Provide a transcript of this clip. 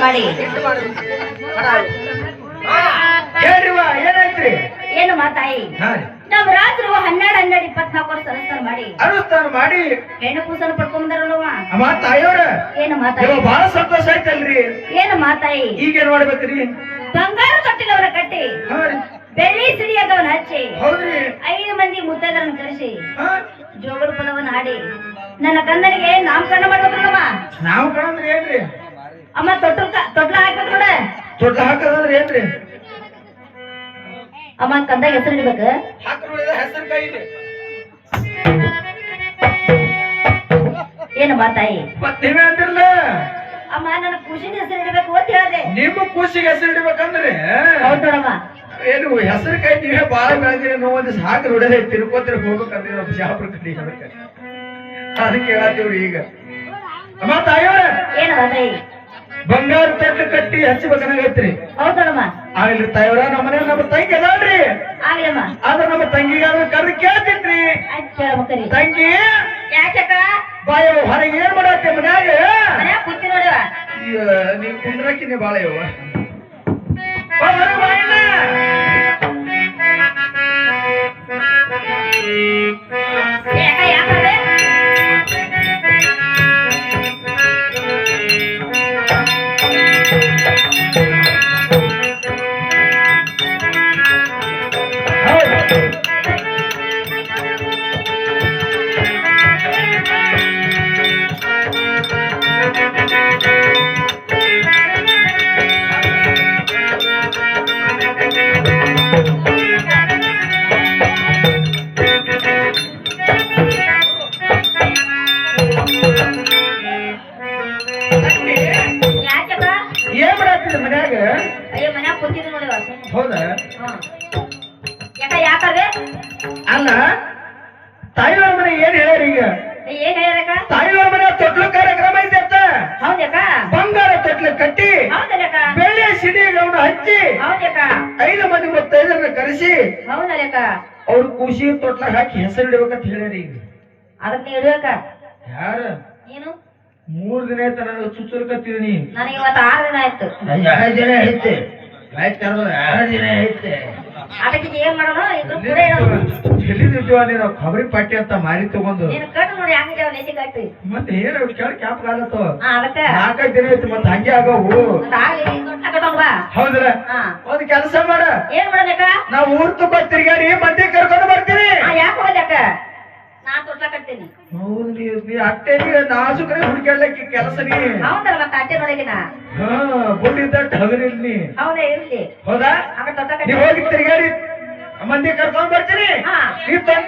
ಮಾಡಿ ಏನಾಯ್ತ್ರಿ? ಏನು ಮಾತಾಯಿ. ನಮ್ ರಾತ್ರಿ ಹನ್ನೆರಡು ಹನ್ನೆರಡು ಇಪ್ಪತ್ನಾಲ್ಕು ವರ್ಷ ಸಂಸ್ಥಾನ ಮಾಡಿ. ಅನುಷ್ಠಾನ ಮಾಡಿ. ಹೆಣ್ಣು ಕೂಸನ ಪಡ್ಕೊಂಬಂದಾರಲ್ವ ಅಮ್ಮ ತಾಯಿಯವ್ರ? ಏನು ಮಾತಾಯಿ ಬಹಳ ಸಂತೋಷ ಆಯ್ತಲ್ರಿ. ಏನು ಮಾತಾಯಿ ಈಗೇನ್ ಮಾಡ್ಬೇಕ್ರಿ? ಬಂಗಾರ ತೊಟ್ಟಿಲವರ ಕಟ್ಟಿ. ಬೆಳ್ಳಿ ಸಿಡಿಯಾದವನ ಹಚ್ಚಿ. ಐದು ಮಂದಿ ಮುತ್ತೈದರನ್ನ ಕರೆಸಿ. ಹಾ? ಜೋಗಳ ಪದವನ್ನ ಆಡಿ ನನ್ನ ಕಂದನಿಗೆ ನಾಮಕರಣ ಮಾಡ್ಬೇಕಲ್ಲಮ್ಮ ನಾಮಕರಣ ಅಂದ್ರೆ ಏನ್ರಿ? ಅಮ್ಮ ತೊಟ್ಲ ತೊಟ್ಲ ಹಾಕ್ಬೇಕು ನೋಡ. ದೊಡ್ಡ ಹಾಕದಂದ್ರೆ ಏನ್ರಿ? ಅಮ್ಮ ಕಂದಾಗ ಹೆಸರು ಇಡ್ಬೇಕು ಹೆಸರು ಕೈ ಏನು ಮಾತಾಯಿ ಮತ್ ನೀವೇ ಅಂದಿರ್ಲ? ಅಮ್ಮ ನನ್ನ ಖುಷಿನ ಹೆಸರು ಇಡಬೇಕು ಅಂತ ಹೇಳ್ದೆ. ನಿಮ್ಮ ಕೂಸಿಗೆ ಹೆಸರು ಇಡ್ಬೇಕಂದ್ರೆ ಹೌದ್ ನೋಡಮ್ಮ. ಏನು ಹೆಸರು ಕೈ ನೀವೇ ಬಾಳ ಬೆಳೆದಿರಿ ನೋವು ಒಂದು ಸಾಕು ನೋಡದೆ ತಿರ್ಕೋತಿರ್ ಹೋಗ್ಬೇಕಂದ್ರೆ ನಮ್ಮ ಶಾಪುರ ಕಟ್ಟಿ ಅದಕ್ಕೆ ಹೇಳತ್ತೀವ್ರಿ ಈಗ. ಅಮ್ಮ ತಾಯಿಯವ್ರ ಏನು ಮಾತಾಯಿ ಬಂಗಾರ ತಟ್ಟು ಕಟ್ಟಿ ಹಚ್ಚಬೇಕನ್ನಾಗೈತ್ರಿ ಹೌದ್ ನೋಡಮ್ಮ ಆಗ್ಲಿ ತಾಯಿಯವ್ರ ನಮ್ಮ ಮನೆ ನಮ್ಮ ತಂಗಿ ಅದಾಳ್ರಿ. ಆಗ್ಲಮ್ಮ. ಆದ್ರ ನಮ್ಮ ತಂಗಿಗಾದ್ರೆ ಕರೆದು ಕೇಳ್ತಿನ್ರಿ ತಂಗಿ ಯಾಕಕ್ಕ? ಬಾಯ ಹೊರಗೆ ಏನ್ ಮಾಡತ್ತೆ ಮನ್ಯಾಗ? ಕೂತಿ ನೀವ್ ಅಯ್ಯೋ, ನೀ ಕುಂದ್ರಕಿನಿ ಬಾಳ ಯವ್ವ ಹೊರಗ್ ಏನ್ ಮನ್ಯಾಗ? ಅಯ್ಯೋ ಮನ್ಯಾಗ ಕೂತಿದ್ರು ನೋಡಿ ಹೌದಾ? ಯಾಕ ಅಲ್ಲ ತಾಯಿಯವ್ರ ಮನೆ ಏನ್ ಹೇಳ್ಯಾರ ಈಗ? ಏನ್ ಹೇಳ್ಯಾರಕ್ಕ ತಾಯಿಯವ್ರ ಮನೆ ತೊಟ್ಲು ಕಾರ್ಯಕ್ರಮ ಐತೆ ಅಂತ. ಹೌದಕ್ಕ ಬಂಗಾರ ತೊಟ್ಲು ಕಟ್ಟಿ ಹೌದಲ್ಲಕ್ಕ ಬೆಳ್ಳಿ ಗೌಡ ಹಚ್ಚಿ ಹೌದಕ್ಕ ಐದು ಮಂದಿ ಮುತ್ತೈದರನ್ನ ಕರೆಸಿ ಹೌದಲ್ಲಕ್ಕ ಅವ್ರ ಖುಷಿ ತೊಟ್ಲಾಗ ಹಾಕಿ ಹೆಸರು ಇಡ್ಬೇಕಂತ ಹೇಳ್ಯಾರ ಈಗ. ಅದಕ್ಕೆ ನೀ ಇಡ್ಬೇಕ ಏನು? ನೀನು ಮೂರ್ ದಿನ ಆಯ್ತ ನನಗೆ ನೀ ನನಗೆ ಇವತ್ತು ಆರು ದಿನ ಆಯ್ತು. ಎರಡು ದಿನ ಐತೆ. ಆಯ್ತು ಎರಡು ದಿನ ಐತೆ. ಅದಕ್ಕೆ ಏನ್ ಮಾಡೋಣ ಇಬ್ರು ಕೂಡ ಇರೋಣ ಎಲ್ಲಿದ್ದೀವ ನೀನು? ಕೊಬ್ಬರಿ ಪಟ್ಟಿ ಅಂತ ಮಾರಿ ತಗೊಂಡು. ನೀನು ನೋಡಿ ಹಂಗಿದಾವ ನೆಸಿ ಕಟ್ಟಿ. ಮತ್ತೆ ಏನು ಕ್ಯಾಪ್ ಕಾಲತ್ತು ಅದಕ್ಕ. ನಾಲ್ಕೈದು ದಿನ ಐತಿ ಮತ್ತೆ ಹಂಗೆ ಆಗವು. ಹೌದ್ರ ಒಂದ್ ಕೆಲಸ ಮಾಡ. ಏನ್ ಮಾಡ್ಬೇಕ ನಾವು ಊರ್ ತುಂಬ ತಿರ್ಗಾಡಿ ಮಂದಿ ಕರ್ಕೊಂಡು ಬರ್ತೀನಿ. ಯಾಕೆ ಹೋದ್ಯಾಕ ನಾ ನೀ ನೀ ನೀ ಹುಡುಕ್ಯಾಡ್ಲಕ್ಕೆ ಕೆಲಸ ನೀ? ಹೌದಲ್ಲ ಮತ್ತೆ ಹಾ ಹಗರಿಲ್ ನೀ. ಹೌದಾ ಇರ್ಲಿ. ಹೌದಾ? ಆಗ ನೀ ಹೋಗಿ ತಿರ್ಗಾಡಿ ಮಂದಿ ಕರ್ಕೊಂಡ್ ಬರ್ತೀನಿ. ತಂದ್